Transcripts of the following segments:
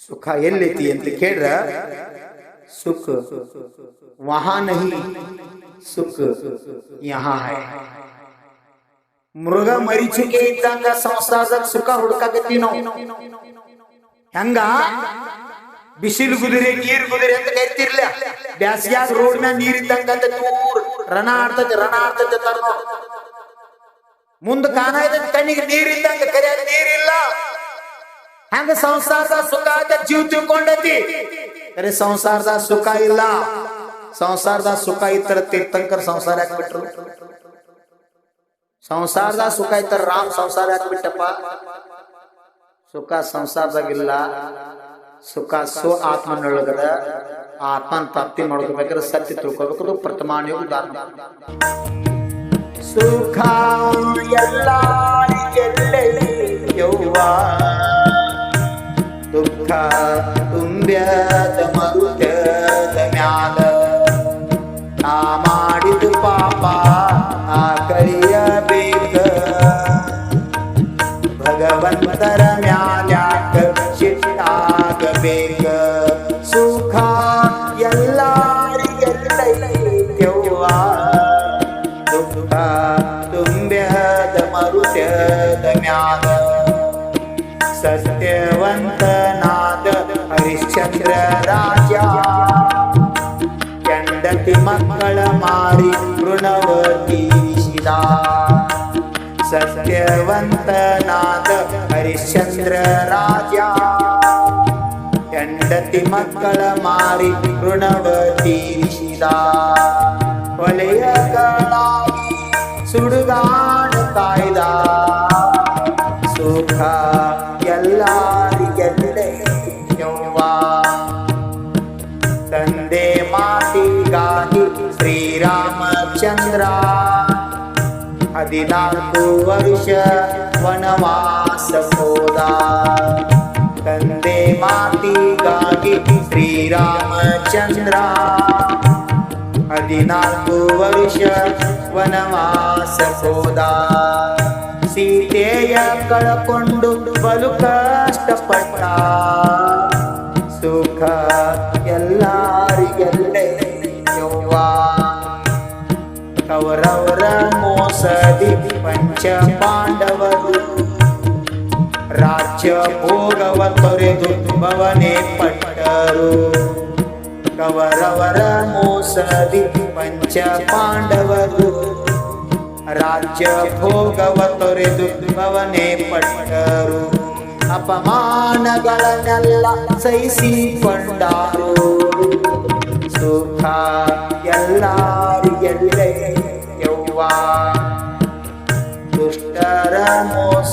ಸುಖ ಎಲ್ಲೈತಿ ಅಂತ ಕೇಳ್ರ, ಸುಖ ವಹಾ ಸುಖ ಯಹಾ ಹೈ. ಮೃಗ ಮರಿಚಿಕೆ ಇದ್ದಂಗ ಸಂಸಾರದಾಗ ಸುಖ ಹುಡುಕಾಕತ್ತೀವಿ ನಾವು. ಹೆಂಗ? ಬಿಸಿಲು ಕುದುರೆ ನೀರು ಕುದುರೆ ಅಂತ ಕರಿತಿರ್ಲ ಬ್ಯಾಸ್ಗ್ಯಾಗ ರೋಡ್ ಮ್ಯಾಗ ನೀರ್ ಇದ್ದಂಗ ಅಂತ ರಣ ಆಡ್ತೈತೆ, ರಣ ಆಡ್ತೈತಿ ತರ್ನೋ. ಮುಂದ ಕಾಣ ಕಣ್ಣಿಗೆ ನೀರ್ ಇದ್ದಂಗ ಕರಿಯಾಗ ನೀರಿಲ್ಲ ಹೆಂಗ ಸಂಸಾರದ ಸುಖ ಜೀವ ತಿಳ್ಕೊಂಡೈತಿ. ಅರೆ ಸಂಸಾರದ ಸುಖ ಇಲ್ಲ. ಸಂಸಾರದ ಸುಖ ಇತ್ತರ ತೀರ್ಥಂಕರ್ ಸಂಸಾರ ಯಾಕೆ ಬಿಟ್ರು? ಸಂಸಾರದ ಸುಖ ಇತ್ತರ ರಾಮ್ ಸಂಸಾರ ಯಾಕೆ ಬಿಟ್ಟಪ್ಪ? ಸುಖ ಸಂಸಾರದಾಗಿಲ್ಲ ಸುಖ ಸ್ವ ಆತ್ಮನೊಳಗದ ಆತ್ಮನ ಪ್ರಾಪ್ತಿ ಮಾಡ್ಕೋಬೇಕಾದ್ರೆ ಸತ್ಯ ತಿಳ್ಕೊಬೇಕು. ಪ್ರಥಮಾನ ಉದಾಹರಣೆ. ಸುಖ ಎಲ್ಲರಿಗೆಲ್ಲೆ तुंब्यत मरुत्यत म्याल तामाडित पापा आकळीय बेक भगवंतर म्याल्याक शिट्टाग बेक सुखा यल्लारी यल्लै तेव्हा दुःखा तुंब्यत मरुत्यत म्याल सत्यवंत ಹರಿಶ್ಚಂದ್ರ ರಾಜ ಹೆಂಡತಿ ಮಕ್ಕಳ ಮಾರಿ ಋಣವ ತೀರಿಸಿದ ಸತ್ಯವಂತನಾದ ಹರಿಶ್ಚಂದ್ರ ರಾಜ ಹೆಂಡತಿ ಮಕ್ಕಳ ಮಾರಿ ಋಣವ ತೀರಿಸಿದ ಹೊಲೆಯಗಳಾಗಿ ಸುಡುಗಾಡ ಕಾಯ್ದ ಶ್ರೀರಾಮಚಂದ್ರ ಹದಿನಾಲ್ಕು ವರುಷ ವನವಾಸ ಹೋದ. ತಂದೆ ಮಾತಿಗಾಗಿ ಶ್ರೀರಾಮಚಂದ್ರ ಹದಿನಾಲ್ಕು ವರುಷ ವನವಾಸ ಹೋದ. ಸೀತೆಯ ಕಳಕೊಂಡು ಬಲು ಕಷ್ಟಪಟ್ಟ. ಸುಖ ಎಲ್ಲರಿಗೆಲ್ಲೆ ಕೌರವರ ಮೋಸದಿ ಪಂಚ ಪಾಂಡವರು ರಾಜ್ಯ ಭೋಗವ ತೊರೆದು ಭವನೆ ಪಟ್ಟರು. ಕವರವರ ಮೋಸದಿ ಪಂಚ ಪಾಂಡವರು ರಾಜ್ಯ ಭೋಗವ ತೊರೆದು ಭವನೆ ಪಟ್ಟರು. ಅಪಮಾನಗಳನ್ನೆಲ್ಲ ಸಹಿಸಿಕೊಂಡಾರು. ಸುಖ ಎಲ್ಲರಿಗೆಲ್ಲೆ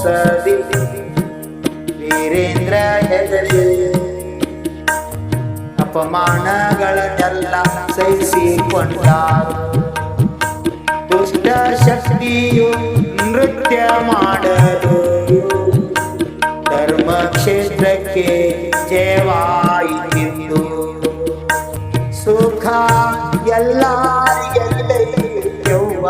ಮೋಸದಿ ವೀರೇಂದ್ರ ಹೆದರಿ. ಅಪಮಾನಗಳನ್ನೆಲ್ಲ ಸಹಿಸಿಕೊಂಡಾರು. ದುಷ್ಟ ಶಕ್ತಿಯು ನೃತ್ಯ ಮಾಡಲು. ಧರ್ಮ ಕ್ಷೇತ್ರಕ್ಕೆ ಜಯವಾಯಿತು ಸುಖ ಎಲ್ಲರಿಗೆಲ್ಲೆ ಯವ್ವ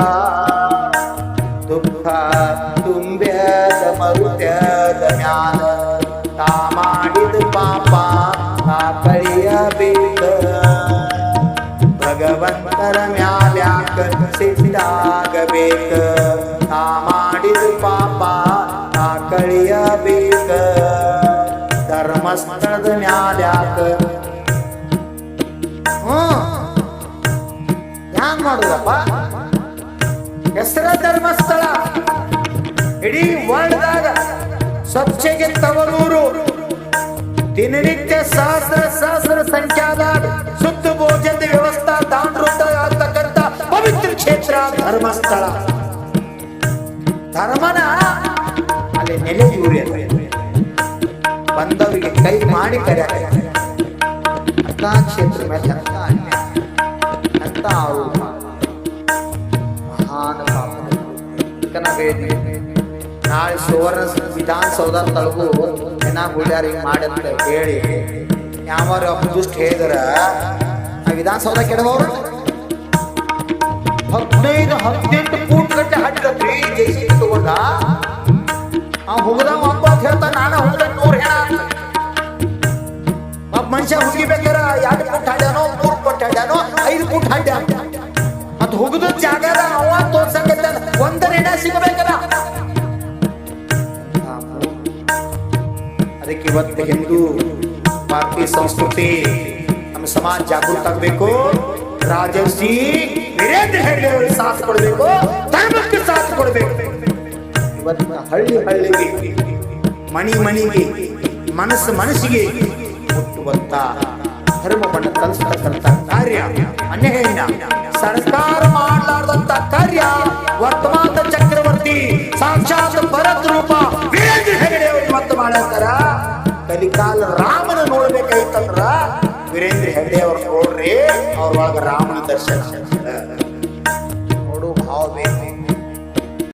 ಮರುತ್ಯದ ಮ್ಯಾಲ ತಾ ಮಾಡಿದ ಪಾಪ ತಾ ಕಳಿಯಬೇಕ ಭಗವಂತರ ಮ್ಯಾಲ್ಯಾಕ ಸಿಟ್ಟಾಗಬೇಕ ತಾ ಮಾಡಿದ ಪಾಪ ತಾ ಕಳಿಯಬೇಕ ಧರ್ಮಸ್ಥಳದ ಮ್ಯಾಲ್ಯಾಕ ಹ್ಮ್ ಹ್ಯಾಂಗ್ ಮಾಡುದಪ್ಪ ಹೆಸರ ಧರ್ಮಸ್ಥಳ ಇಡೀ ವರ್ಲ್ಡ್ದಾಗ ಸ್ವಚ್ಛಗೆ ತವರೂರು ದಿನನಿತ್ಯ ಸಹಸ್ರ ಸಹಸ್ರ ಸಂಖ್ಯಾದ ಸುತ್ತು ಭೋಜನದ ವ್ಯವಸ್ಥಾ ದಾನೃತ ಆಗ್ತಕ್ಕಂಥ ಪವಿತ್ರ ಕ್ಷೇತ್ರ ಧರ್ಮಸ್ಥಳ. ಧರ್ಮನ ಅಲ್ಲಿ ನೆಲೆ ಇವ್ರಿ ಬಂದವರಿಗೆ ಕೈ ಮಾಡಿ ಕರೆ ಅಂತ ಕ್ಷೇತ್ರ ಅಂತ ಆರೋಪ ಮಹಾನ್ ಪಾಪ ಹೇಳಿದ್ವಿ, ನಾಳೆ ಸುವರ್ಣ ವಿಧಾನಸೌಧ ತಳಗು ಜನ ಗುಳ್ಯಾರ ಹಿಂಗೆ ಮಾಡಂತ ಹೇಳಿ ಯಾವಾರ ದುಷ್ಟ ಹೇಳಿದ್ರ ಆ ವಿಧಾನಸೌಧ ಕೆಡದವ್ರು ಹದಿನೈದು ಹದಿನೆಂಟು ಫೂಟ್ ಗಂಟೆ ಹಾಕಿದ್ರಿ ಜೈಸಿ ತಗೊಂಡ ಆ ಹುಗದ ಒಬ್ಬ ಅಂತ ಹೇಳ್ತಾ ನಾನು ಹುಗದ ನೂರ್ ಹೇಳ. ಮನುಷ್ಯ ಹುಗಿಬೇಕಾರ ಅದಕ್ಕೆ ಇವತ್ತು ಹಿಂದೂ ಭಾರತೀಯ ಸಂಸ್ಕೃತಿ ನಮ್ಮ ಸಮಾಜ ಜಾಗೃತ ಆಗಬೇಕು. ರಾಜರ್ಷಿ ವೀರೇಂದ್ರ ಹೆಗ್ಡೆ ಅವರಿಗೆ ಸಾಥ್ ಕೊಡಬೇಕು. ಧರ್ಮಕ್ಕೆ ಸಾಥ್ ಕೊಡಬೇಕು. ಇವತ್ತು ಹಳ್ಳಿ ಹಳ್ಳಿಗೆ, ಮಣಿ ಮಣಿಗೆ, ಮನಸ್ಸು ಮನಸ್ಸಿಗೆ ಮುಟ್ಟುವಂತ ಧರ್ಮವನ್ನು ಕಲಿಸತಕ್ಕಂತ ಕಾರ್ಯ ಅನ್ಯಾಯ ಸರ್ಕಾರ ಮಾಡಲಾರ್ದಂತ ಕಾರ್ಯ ವರ್ತಮಾನ ಚಕ್ರವರ್ತಿ ಸಾಕ್ಷಾತ್ ಭರತ್ ರೂಪ ವೀರೇಂದ್ರ ಹೆಗಡೆ ಅವರು ಇವತ್ತು ಮಾಡತ್ತಾರ ಕಲಿಕಾಲ ರಾಮನ ನೋಡ್ಬೇಕಾಯ್ತಂದ್ರ ವೀರೇಂದ್ರ ಹೆಗ್ಡೆ ಅವ್ರ ನೋಡ್ರಿ ಅವ್ರ ಒಳಗ ರಾಮನ ದರ್ಶನ.